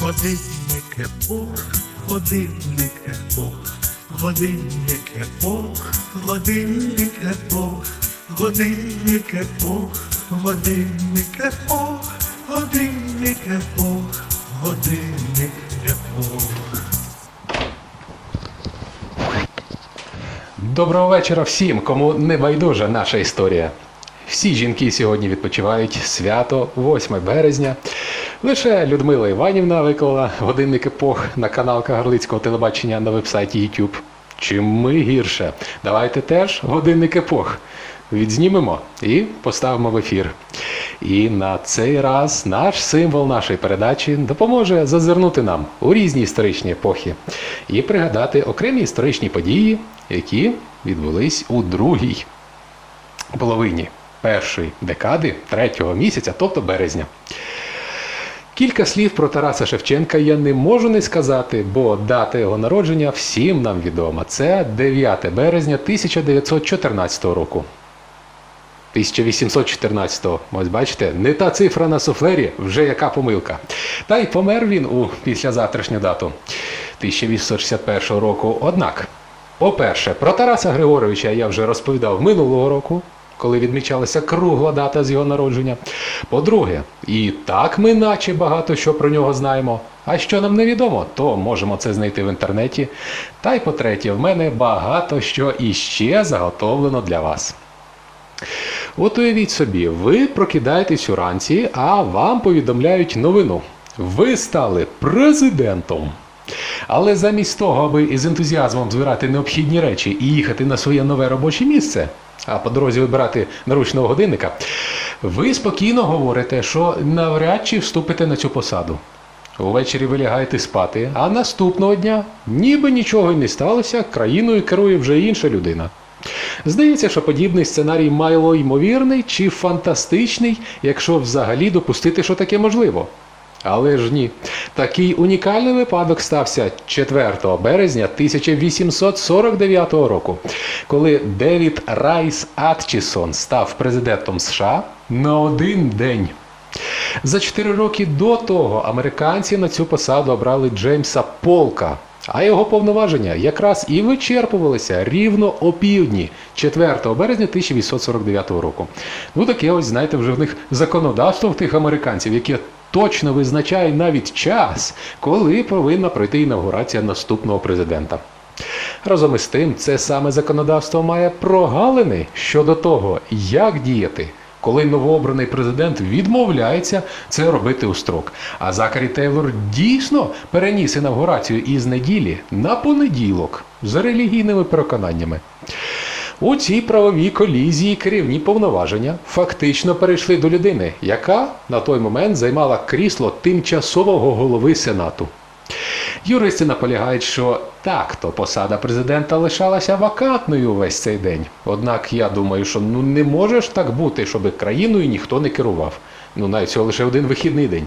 Годинник епох, годинник епох, годинник епох, годинник епох, годинник епох, годинник епох, годинник епох, годинник епох. Доброго вечора всім, кому не байдужа наша історія. Всі жінки сьогодні відпочивають свято 8 березня. Лише Людмила Іванівна виклала годинник епох на канал Кагарлицького телебачення на вебсайті YouTube. Чим ми гірше? Давайте теж годинник епох відзнімемо і поставимо в ефір. І на цей раз наш символ нашої передачі допоможе зазирнути нам у різні історичні епохи і пригадати окремі історичні події, які відбулись у другій половині першої декади третього місяця, тобто березня. Кілька слів про Тараса Шевченка я не можу не сказати, бо дата його народження всім нам відома. Це 9 березня 1914 року. 1814-го. Ось бачите, не та цифра на суфлері, вже яка помилка. Та й помер він у післязавтрашню дату 1861 року. Однак, по-перше, про Тараса Григоровича я вже розповідав минулого року, коли відмічалася кругла дата з його народження. По-друге, і так ми наче багато що про нього знаємо. А що нам невідомо, то можемо це знайти в інтернеті. Та й по-третє, в мене багато що іще заготовлено для вас. От уявіть собі, ви прокидаєтесь уранці, а вам повідомляють новину. Ви стали президентом. Але замість того, аби із ентузіазмом збирати необхідні речі і їхати на своє нове робоче місце, а по дорозі вибирати наручного годинника, ви спокійно говорите, що навряд чи вступите на цю посаду. Увечері ви лягаєте спати, а наступного дня, ніби нічого й не сталося, країною керує вже інша людина. Здається, що подібний сценарій мало ймовірний чи фантастичний, якщо взагалі допустити, що таке можливо. Але ж ні. Такий унікальний випадок стався 4 березня 1849 року, коли Девід Райс Атчісон став президентом США на один день. За 4 роки до того американці на цю посаду обрали Джеймса Полка, а його повноваження якраз і вичерпувалися рівно опівдні 4 березня 1849 року. Ну таке ось, знаєте, вже в них законодавство в тих американців, яке точно визначає навіть час, коли повинна пройти інавгурація наступного президента. Разом із тим, це саме законодавство має прогалини щодо того, як діяти, коли новообраний президент відмовляється це робити у строк. А Закарі Тейлор дійсно переніс інавгурацію із неділі на понеділок за релігійними переконаннями. У цій правовій колізії керівні повноваження фактично перейшли до людини, яка на той момент займала крісло тимчасового голови Сенату. Юристи наполягають, що так-то посада президента лишалася вакантною весь цей день. Однак я думаю, що ну не може ж так бути, щоб країною ніхто не керував. Ну навіть всього лише один вихідний день.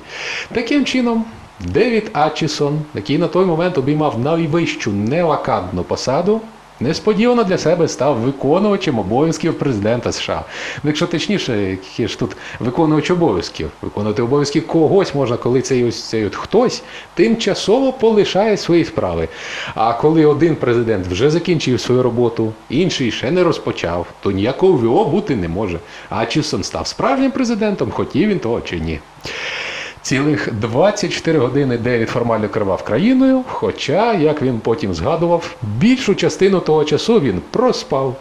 Таким чином, Девід Атчісон, який на той момент обіймав найвищу невакантну посаду, несподівано для себе став виконувачем обов'язків президента США. Ну, якщо точніше, які ж тут виконувач обов'язків. Виконувати обов'язки когось можна, коли цей ось цей от хтось тимчасово полишає свої справи. А коли один президент вже закінчив свою роботу, інший ще не розпочав, то ніякого ВО бути не може. А Чісон став справжнім президентом, хотів він того чи ні. Цілих 24 години Девід формально керував країною, хоча, як він потім згадував, більшу частину того часу він проспав.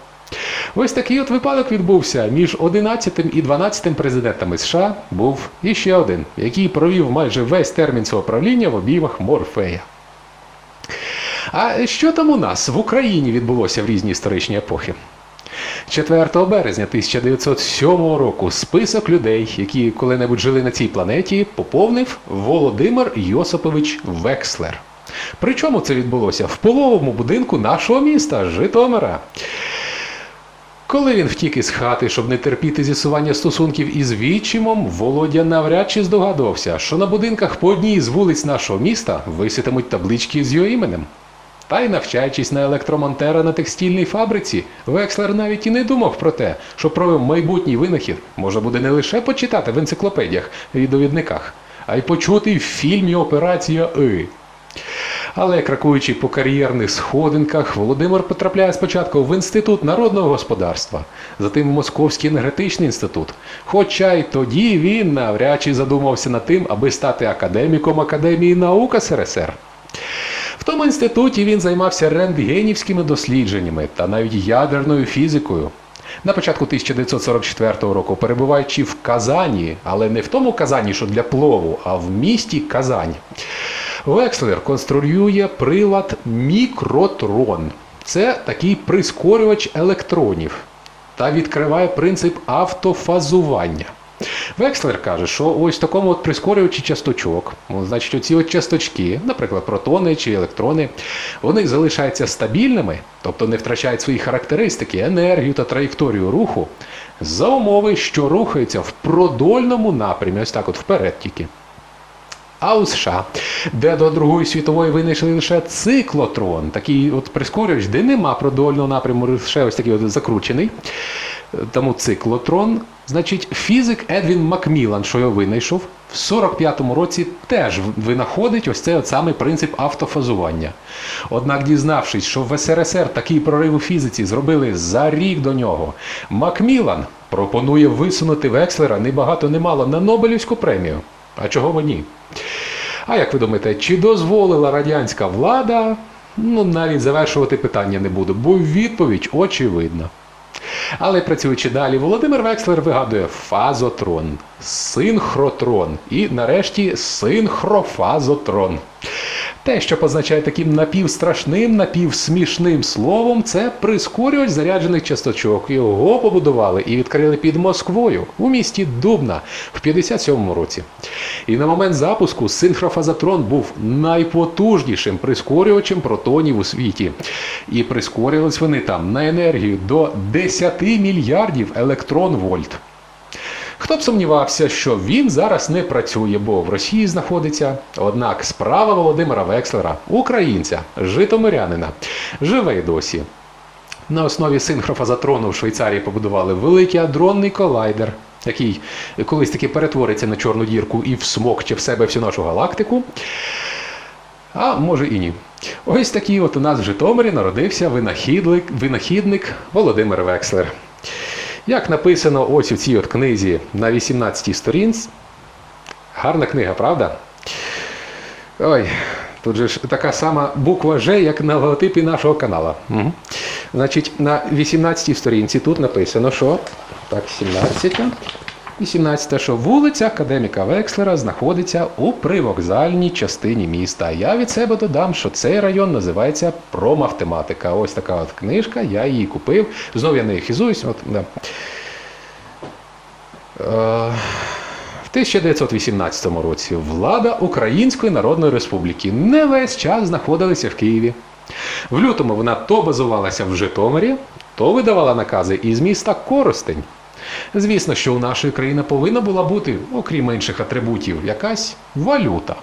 Ось такий от випадок відбувся між 11 і 12 президентами США був іще один, який провів майже весь термін свого правління в обіймах Морфея. А що там у нас в Україні відбулося в різні історичні епохи? 4 березня 1907 року список людей, які коли-небудь жили на цій планеті, поповнив Володимир Йосипович Векслер. Причому це відбулося в половому будинку нашого міста Житомира. Коли він втік із хати, щоб не терпіти з'ясування стосунків із відчимом, Володя навряд чи здогадувався, що на будинках по одній з вулиць нашого міста виситимуть таблички з його іменем. Та й навчаючись на електромонтера на текстильній фабриці, Векслер навіть і не думав про те, що про майбутній винахід можна буде не лише почитати в енциклопедіях і довідниках, а й почутий в фільмі Операція И. Але кракуючи по кар'єрних сходинках, Володимир потрапляє спочатку в Інститут народного господарства, затим в Московський енергетичний інститут. Хоча й тоді він навряд чи задумався над тим, аби стати академіком Академії наук СРСР. В тому інституті він займався рентгенівськими дослідженнями та навіть ядерною фізикою. На початку 1944 року, перебуваючи в Казані, але не в тому Казані, що для плову, а в місті Казань, Векслер конструює прилад мікротрон. Це такий прискорювач електронів та відкриває принцип автофазування. Векслер каже, що ось в такому от прискорювачі часточок, значить, оці от часточки, наприклад, протони чи електрони, вони залишаються стабільними, тобто не втрачають свої характеристики, енергію та траєкторію руху, за умови, що рухаються в продольному напрямі, ось так от вперед тільки. А у США, де до Другої світової винайшли лише циклотрон, такий от прискорювач, де нема продольного напряму, лише ось такий от закручений. Тому циклотрон, значить, фізик Едвін Макмілан, що його винайшов, в 45-му році теж винаходить ось цей от самий принцип автофазування. Однак, дізнавшись, що в СРСР такий прорив у фізиці зробили за рік до нього, Макмілан пропонує висунути Векслера не багато не мало на Нобелівську премію. А чого б ні? А як ви думаєте, чи дозволила радянська влада? Ну, навіть завершувати питання не буду, бо відповідь очевидна. Але працюючи далі, Володимир Векслер вигадує фазотрон, синхротрон і нарешті синхрофазотрон. Те, що позначає таким напівстрашним, напівсмішним словом, це прискорювач заряджених часточок. Його побудували і відкрили під Москвою у місті Дубна в 57-му році. І на момент запуску синхрофазотрон був найпотужнішим прискорювачем протонів у світі. І прискорювались вони там на енергію до 10 мільярдів електрон-вольт. Хто б сумнівався, що він зараз не працює, бо в Росії знаходиться. Однак справа Володимира Векслера, українця, житомирянина, живе й досі. На основі синхрофазотрону в Швейцарії побудували великий адронний колайдер, який колись таки перетвориться на чорну дірку і всмокче в себе всю нашу галактику. А може і ні. Ось такий от у нас в Житомирі народився винахідник, винахідник Володимир Векслер. Як написано ось у цій от книзі на 18-й сторінці. Гарна книга, правда? Ой, тут же ж така сама буква Ж, як на логотипі нашого каналу. Угу. Значить, на 18-й сторінці тут написано, що. Так, 17. 18, що вулиця Академіка Векслера знаходиться у привокзальній частині міста. Я від себе додам, що цей район називається Промавтематика. Ось така от книжка, я її купив. Знову я нею хізуюсь. От, да. Е, В 1918 році влада Української Народної Республіки не весь час знаходилася в Києві. В лютому вона то базувалася в Житомирі, то видавала накази із міста Коростень. Звісно, що у нашої країни повинна була бути, окрім інших атрибутів, якась валюта.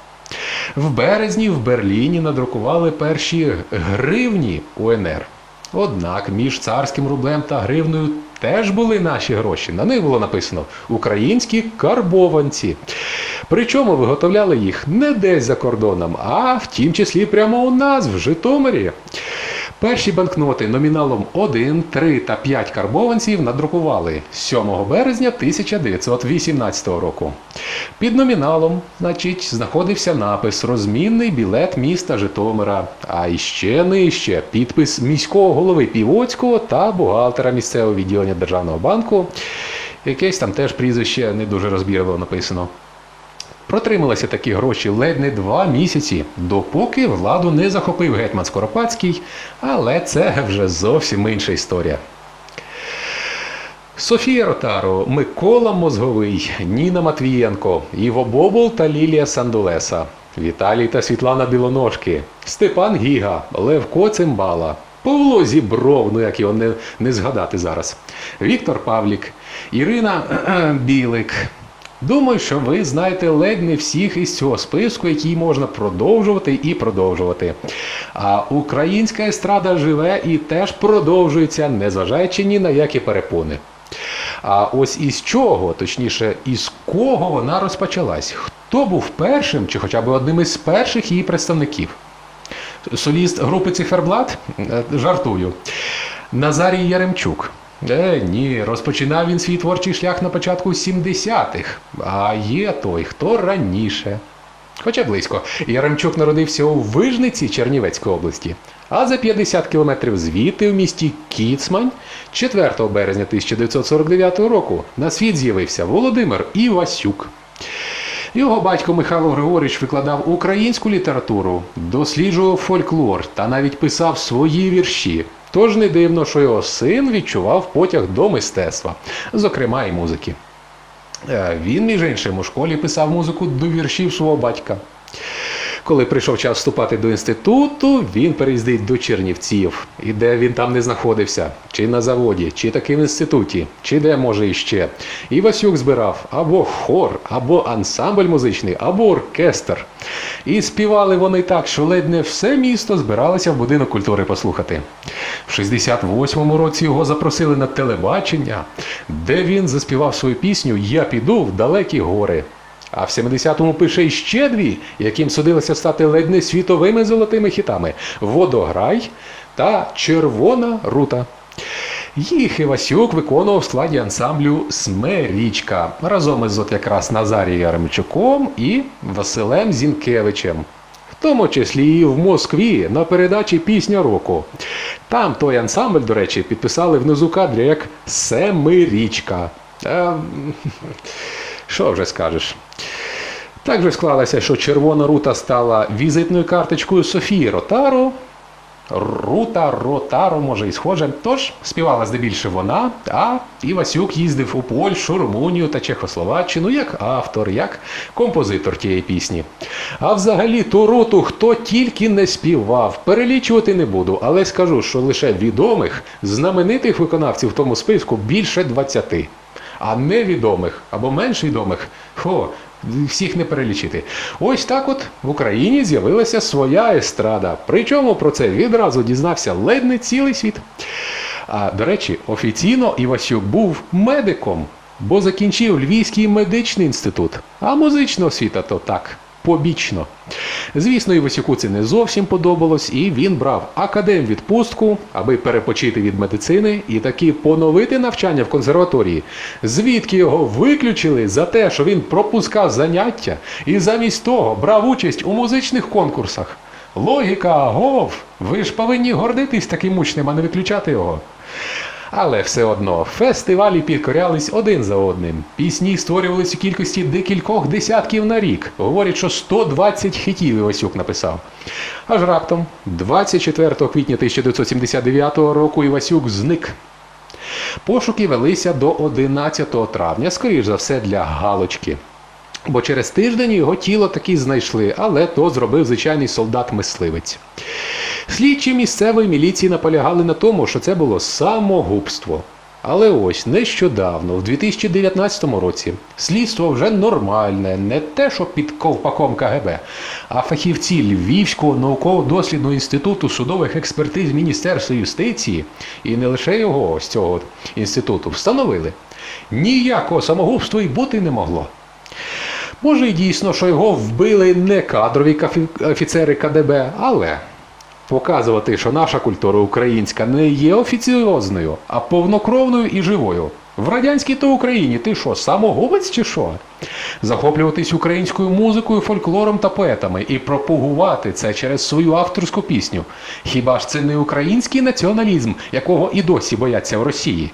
В березні в Берліні надрукували перші гривні УНР. Однак між царським рублем та гривною теж були наші гроші. На них було написано українські карбованці. Причому виготовляли їх не десь за кордоном, а в тім числі прямо у нас, в Житомирі. Перші банкноти номіналом 1, 3 та 5 карбованців надрукували 7 березня 1918 року. Під номіналом, значить, знаходився напис Розмінний білет міста Житомира, а іще нижче підпис міського голови Півоцького та бухгалтера місцевого відділення Державного банку. Якесь там теж прізвище не дуже розбірливо написано. Протрималися такі гроші ледь не два місяці, допоки владу не захопив гетьман Скоропадський, але це вже зовсім інша історія. Софія Ротаро, Микола Мозговий, Ніна Матвієнко, Іво Бобол та Лілія Сандулеса, Віталій та Світлана Білоножки, Степан Гіга, Левко Цимбала, Павло Зібров, ну як його не, не згадати зараз, Віктор Павлік, Ірина Білик, Думаю, що ви знаєте ледь не всіх із цього списку, який можна продовжувати і продовжувати. А українська естрада живе і теж продовжується, незважаючи ні на які перепони. А ось із чого, точніше, із кого вона розпочалась? хто був першим чи хоча б одним із перших її представників? Соліст групи Циферблат? Е, Жартую. Назарій Яремчук. Е, ні, розпочинав він свій творчий шлях на початку 70-х. А є той, хто раніше. Хоча близько. Яремчук народився у Вижниці Чернівецької області, а за 50 кілометрів звідти в місті Кіцмань 4 березня 1949 року на світ з'явився Володимир Івасюк. Його батько Михайло Григорич викладав українську літературу, досліджував фольклор та навіть писав свої вірші. Тож не дивно, що його син відчував потяг до мистецтва, зокрема і музики. Е, Він, між іншим, у школі писав музику до віршів свого батька. Коли прийшов час вступати до інституту, він переїздить до Чернівців. І де він там не знаходився, чи на заводі, чи таки в інституті, чи де може іще. І Васюк збирав або хор, або ансамбль музичний, або оркестр. І співали вони так, що ледь не все місто збиралося в будинок культури послухати. В 68-му році його запросили на телебачення, де він заспівав свою пісню Я піду в далекі гори. А в 70-му пише іще дві, яким судилося стати ледь не світовими золотими хітами Водограй та Червона рута. Їх Івасюк виконував в складі ансамблю Смерічка разом із от якраз Назарієм Яремчуком і Василем Зінкевичем. В тому числі і в Москві на передачі Пісня року. Там той ансамбль, до речі, підписали внизу кадрі як Семирічка. Е, що вже скажеш? Так же склалося, що червона рута стала візитною карточкою Софії Ротаро. Рута, Ротаро, може і схоже. Тож співала здебільшого вона, а Івасюк їздив у Польщу, Румунію та Чехословаччину як автор, як композитор тієї пісні. А взагалі ту руту хто тільки не співав, перелічувати не буду, але скажу, що лише відомих, знаменитих виконавців в тому списку більше 20 а невідомих або менш відомих, хо, всіх не перелічити. Ось так от в Україні з'явилася своя естрада. Причому про це відразу дізнався ледь не цілий світ. А до речі, офіційно Івасюк був медиком, бо закінчив Львівський медичний інститут, а музична освіта то так. Побічно. Звісно, Івасюку це не зовсім подобалось, і він брав академ відпустку, аби перепочити від медицини і таки поновити навчання в консерваторії, звідки його виключили за те, що він пропускав заняття і замість того брав участь у музичних конкурсах. Логіка, агов! Ви ж повинні гордитись таким учнем, а не виключати його. Але все одно фестивалі підкорялись один за одним. Пісні створювались у кількості декількох десятків на рік. Говорять, що 120 хітів Івасюк написав. Аж раптом, 24 квітня 1979 року, Івасюк зник. Пошуки велися до 11 травня, скоріш за все, для галочки. Бо через тиждень його тіло таки знайшли, але то зробив звичайний солдат-мисливець. Слідчі місцевої міліції наполягали на тому, що це було самогубство. Але ось нещодавно, в 2019 році, слідство вже нормальне, не те, що під ковпаком КГБ, а фахівці Львівського науково-дослідного інституту судових експертиз Міністерства юстиції, і не лише його з цього інституту, встановили, ніякого самогубства й бути не могло. Може, і дійсно, що його вбили не кадрові офіцери КДБ, але показувати, що наша культура українська не є офіціозною, а повнокровною і живою. В радянській то Україні ти що, самогубець чи що? Захоплюватись українською музикою, фольклором та поетами і пропагувати це через свою авторську пісню. Хіба ж це не український націоналізм, якого і досі бояться в Росії?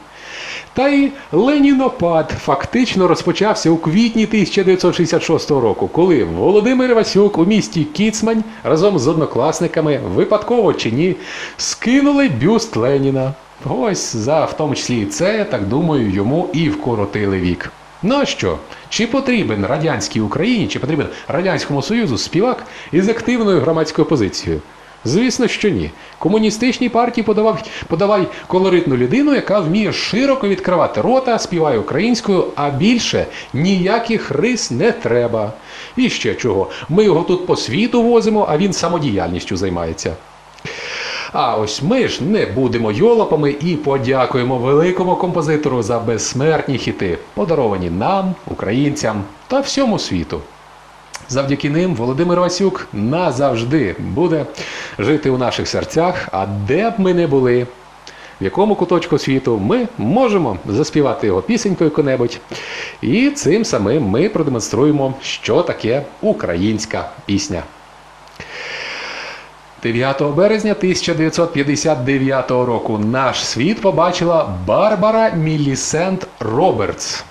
Та й Ленінопад фактично розпочався у квітні 1966 року, коли Володимир Васюк у місті Кіцмань разом з однокласниками, випадково чи ні, скинули бюст Леніна. Ось за в тому числі і це, так думаю, йому і вкоротили вік. Ну а що? Чи потрібен радянській Україні, чи потрібен Радянському Союзу співак із активною громадською позицією? Звісно, що ні. Комуністичній партії подавай, подавай колоритну людину, яка вміє широко відкривати рота, співає українською, а більше ніяких рис не треба. І ще чого. Ми його тут по світу возимо, а він самодіяльністю займається. А ось ми ж не будемо йолопами і подякуємо великому композитору за безсмертні хіти, подаровані нам, українцям та всьому світу. Завдяки ним Володимир Васюк назавжди буде жити у наших серцях, а де б ми не були, в якому куточку світу ми можемо заспівати його пісеньку яку-небудь. І цим самим ми продемонструємо, що таке українська пісня. 9 березня 1959 року наш світ побачила Барбара Мілісент Робертс.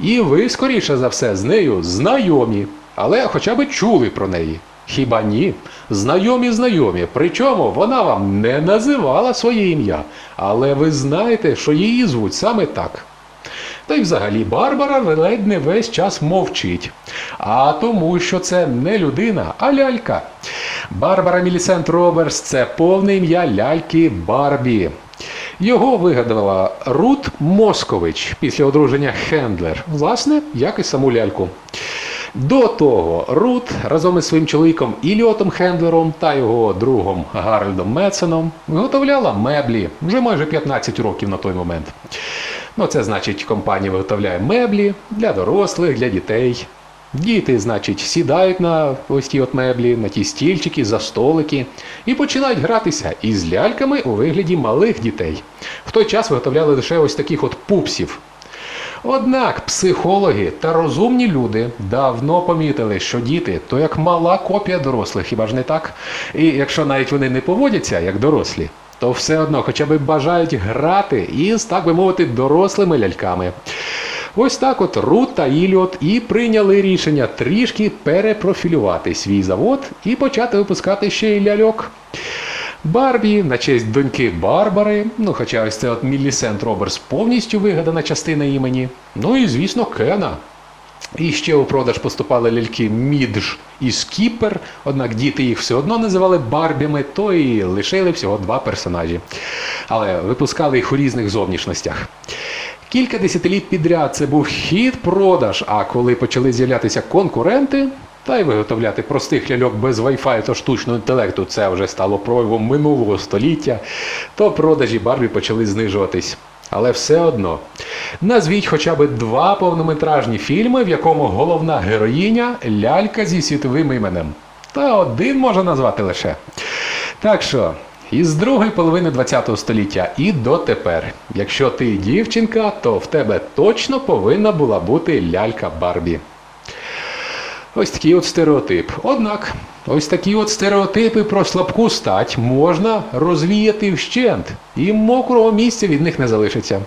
І ви, скоріше за все, з нею знайомі, але хоча б чули про неї. Хіба ні? Знайомі знайомі. Причому вона вам не називала своє ім'я, але ви знаєте, що її звуть саме так. Та й взагалі Барбара ледь не весь час мовчить. А тому, що це не людина, а лялька. Барбара Мілісент Роберс це повне ім'я ляльки Барбі. Його вигадала Рут Москович після одруження Хендлер. Власне, як і саму ляльку. До того Рут разом із своїм чоловіком Іліотом Хендлером та його другом Гарольдом Меценом виготовляла меблі вже майже 15 років на той момент. Ну, це значить, компанія виготовляє меблі для дорослих, для дітей. Діти, значить, сідають на ось ті от меблі, на ті стільчики, за столики і починають гратися із ляльками у вигляді малих дітей. В той час виготовляли лише ось таких от пупсів. Однак психологи та розумні люди давно помітили, що діти то як мала копія дорослих, хіба ж не так? І якщо навіть вони не поводяться як дорослі, то все одно хоча б бажають грати із, так би мовити, дорослими ляльками. Ось так от Рут та Іліот і прийняли рішення трішки перепрофілювати свій завод і почати випускати ще й ляльок. Барбі на честь доньки Барбари, ну хоча ось це от Міллісент Роберс повністю вигадана частина імені. Ну і звісно, Кена. І ще у продаж поступали ляльки Мідж і Скіпер, однак діти їх все одно називали Барбіми, то і лишили всього два персонажі. Але випускали їх у різних зовнішностях. Кілька десятиліть підряд це був хід продаж, а коли почали з'являтися конкуренти, та й виготовляти простих ляльок без Wi-Fi та штучного інтелекту, це вже стало проявом минулого століття, то продажі Барбі почали знижуватись. Але все одно, назвіть хоча б два повнометражні фільми, в якому головна героїня лялька зі світовим іменем. Та один можна назвати лише. Так що, із другої половини ХХ століття і дотепер, якщо ти дівчинка, то в тебе точно повинна була бути лялька Барбі. Ось такий от стереотип. Однак, ось такі от стереотипи про слабку стать можна розвіяти вщент, і мокрого місця від них не залишиться.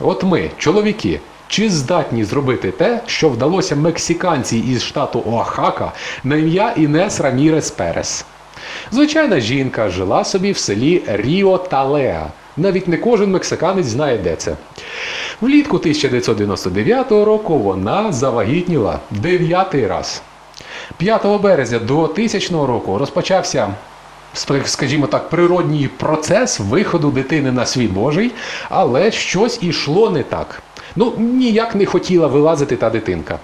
От ми, чоловіки, чи здатні зробити те, що вдалося мексиканці із штату Оахака на ім'я Інес Рамірес Перес? Звичайна жінка жила собі в селі Ріо Талеа. Навіть не кожен мексиканець знає, де це. Влітку 1999 року вона завагітніла дев'ятий раз. 5 березня 2000 року розпочався, скажімо так, природній процес виходу дитини на світ Божий, але щось ішло не так. Ну, ніяк не хотіла вилазити та дитинка.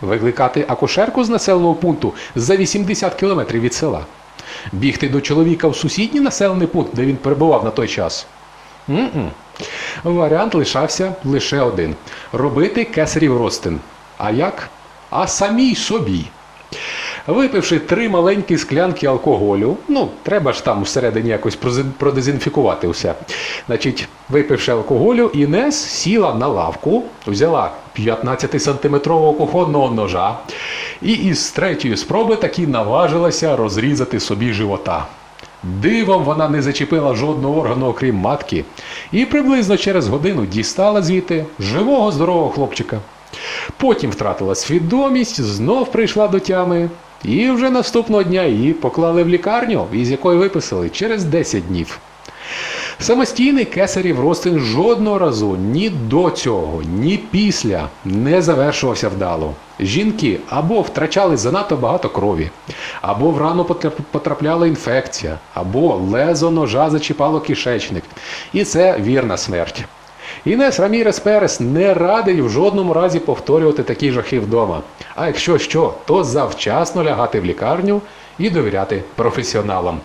Викликати акушерку з населеного пункту за 80 кілометрів від села. Бігти до чоловіка в сусідній населений пункт, де він перебував на той час. М-м. Варіант лишався лише один: робити кесарів ростин. А як? А самій собі. Випивши три маленькі склянки алкоголю, ну, треба ж там всередині якось продезінфікувати все. Значить, випивши алкоголю, Інес сіла на лавку, взяла 15-сантиметрового кухонного ножа і із третьої спроби таки наважилася розрізати собі живота. Дивом вона не зачепила жодного органу, окрім матки, і приблизно через годину дістала звідти живого здорового хлопчика. Потім втратила свідомість, знов прийшла до тями, і вже наступного дня її поклали в лікарню, із якої виписали через 10 днів. Самостійний кесарів розтин жодного разу ні до цього, ні після не завершувався вдало. Жінки або втрачали занадто багато крові, або в рану потрапляла інфекція, або лезо ножа зачіпало кишечник. І це вірна смерть. Інес Рамірес Перес не радить в жодному разі повторювати такі жахи вдома. А якщо що, то завчасно лягати в лікарню і довіряти професіоналам.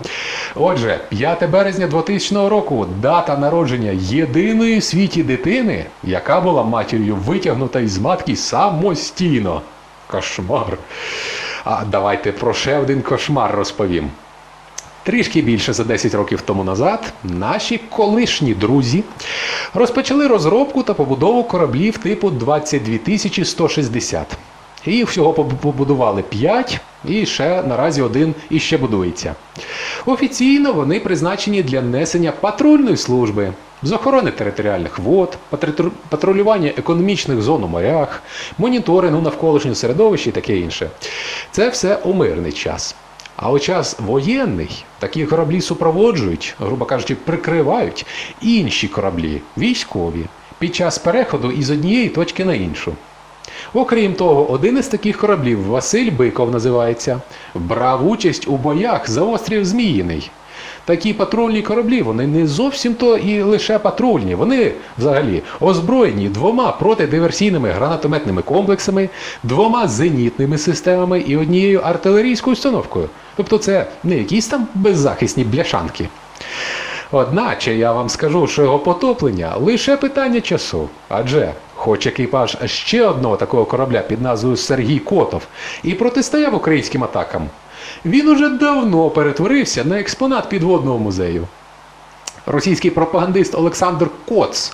Отже, 5 березня 2000 року дата народження єдиної в світі дитини, яка була матір'ю витягнута із матки самостійно. Кошмар. А давайте про ще один кошмар розповім. Трішки більше за 10 років тому назад наші колишні друзі розпочали розробку та побудову кораблів типу 22160. Їх всього побудували 5, і ще наразі один іще будується. Офіційно вони призначені для несення патрульної служби з охорони територіальних вод, патрулювання економічних зон у морях, моніторингу навколишнього середовища і таке інше. Це все у мирний час. А у час воєнний такі кораблі супроводжують, грубо кажучи, прикривають інші кораблі, військові, під час переходу із однієї точки на іншу. Окрім того, один із таких кораблів, Василь Биков називається, брав участь у боях за острів Зміїний. Такі патрульні кораблі, вони не зовсім то і лише патрульні. Вони взагалі озброєні двома протидиверсійними гранатометними комплексами, двома зенітними системами і однією артилерійською установкою. Тобто це не якісь там беззахисні бляшанки. Одначе я вам скажу, що його потоплення лише питання часу. Адже, хоч екіпаж ще одного такого корабля під назвою Сергій Котов і протистояв українським атакам, він уже давно перетворився на експонат підводного музею. Російський пропагандист Олександр Коц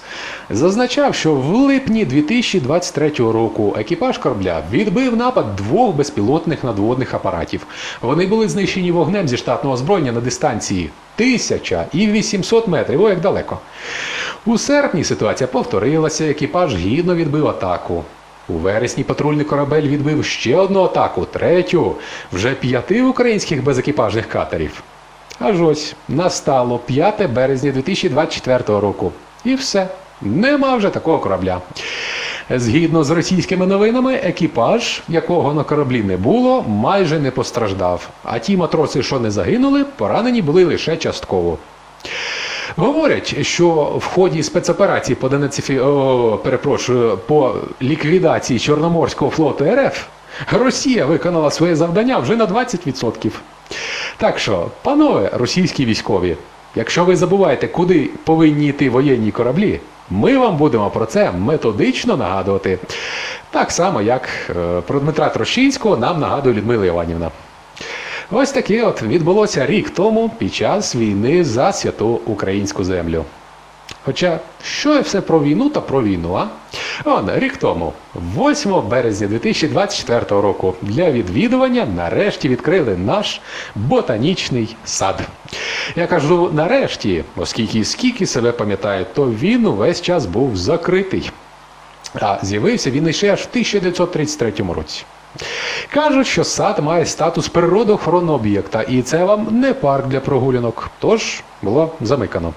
зазначав, що в липні 2023 року екіпаж корабля відбив напад двох безпілотних надводних апаратів. Вони були знищені вогнем зі штатного озброєння на дистанції 1000 і 800 метрів. О, як далеко. У серпні ситуація повторилася, екіпаж гідно відбив атаку. У вересні патрульний корабель відбив ще одну атаку, третю, вже п'яти українських безекіпажних катерів. Аж ось настало 5 березня 2024 року. І все. Нема вже такого корабля. Згідно з російськими новинами, екіпаж, якого на кораблі не було, майже не постраждав. А ті матроси, що не загинули, поранені були лише частково. Говорять, що в ході спецоперації по денацифі... О, перепрошую, по ліквідації Чорноморського флоту РФ Росія виконала своє завдання вже на 20%. Так що, панове російські військові, якщо ви забуваєте, куди повинні йти воєнні кораблі, ми вам будемо про це методично нагадувати. Так само, як е, про Дмитра Трощинського нам нагадує Людмила Іванівна. Ось таке от відбулося рік тому під час війни за святу українську землю. Хоча, що я все про війну та про війну, а? Он, рік тому, 8 березня 2024 року, для відвідування нарешті відкрили наш ботанічний сад. Я кажу нарешті, оскільки скільки себе пам'ятаю, то він увесь час був закритий. А з'явився він іще аж в 1933 році. Кажуть, що сад має статус природоохоронного об'єкта, і це вам не парк для прогулянок, тож було замикано.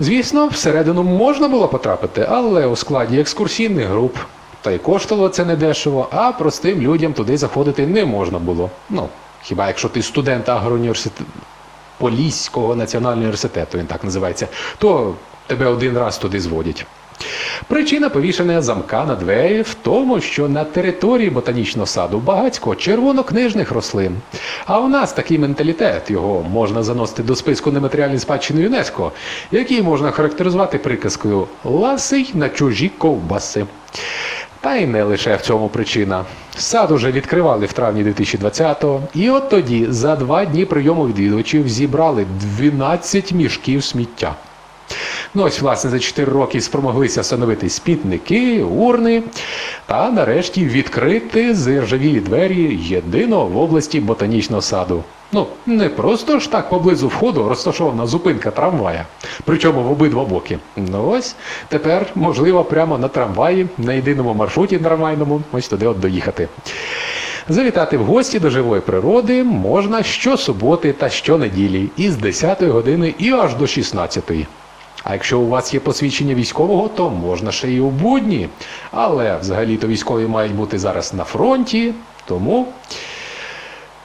Звісно, всередину можна було потрапити, але у складі екскурсійних груп. Та й коштувало це недешево, а простим людям туди заходити не можна було. Ну, хіба якщо ти студент агроуніверситету Поліського національного університету, він так називається, то тебе один раз туди зводять. Причина повішення замка на двері в тому, що на території ботанічного саду багатько червонокнижних рослин. А у нас такий менталітет, його можна заносити до списку нематеріальної спадщини ЮНЕСКО, який можна характеризувати приказкою Ласий на чужі ковбаси. Та й не лише в цьому причина. Сад уже відкривали в травні 2020-го, і от тоді за два дні прийому відвідувачів зібрали 12 мішків сміття. Ну ось, власне, за 4 роки спромоглися встановити спітники, урни та нарешті відкрити зіржавілі двері єдиного в області ботанічного саду. Ну, не просто ж так поблизу входу розташована зупинка трамвая, причому в обидва боки. Ну ось тепер можливо прямо на трамваї, на єдиному маршруті трамвайному, ось туди от доїхати. Завітати в гості до живої природи можна щосуботи та щонеділі із 10 години і аж до 16. А якщо у вас є посвідчення військового, то можна ще й у будні. Але взагалі-то військові мають бути зараз на фронті, тому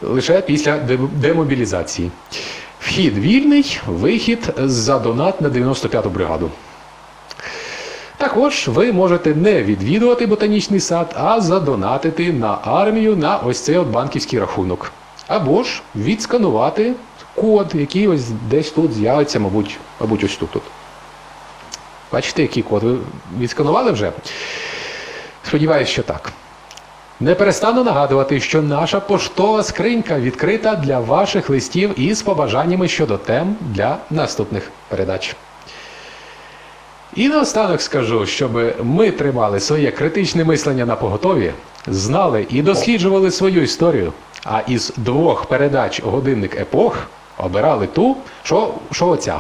лише після демобілізації. Вхід вільний, вихід за донат на 95-ту бригаду. Також ви можете не відвідувати ботанічний сад, а задонатити на армію на ось цей от банківський рахунок. Або ж відсканувати код, який ось десь тут з'явиться, мабуть, мабуть, ось тут. тут. Бачите, який код? Ви відсканували вже? Сподіваюсь, що так. Не перестану нагадувати, що наша поштова скринька відкрита для ваших листів із побажаннями щодо тем для наступних передач. І наостанок скажу, щоб ми тримали своє критичне мислення на поготові, знали і досліджували свою історію. А із двох передач годинник епох обирали ту, що, що оця.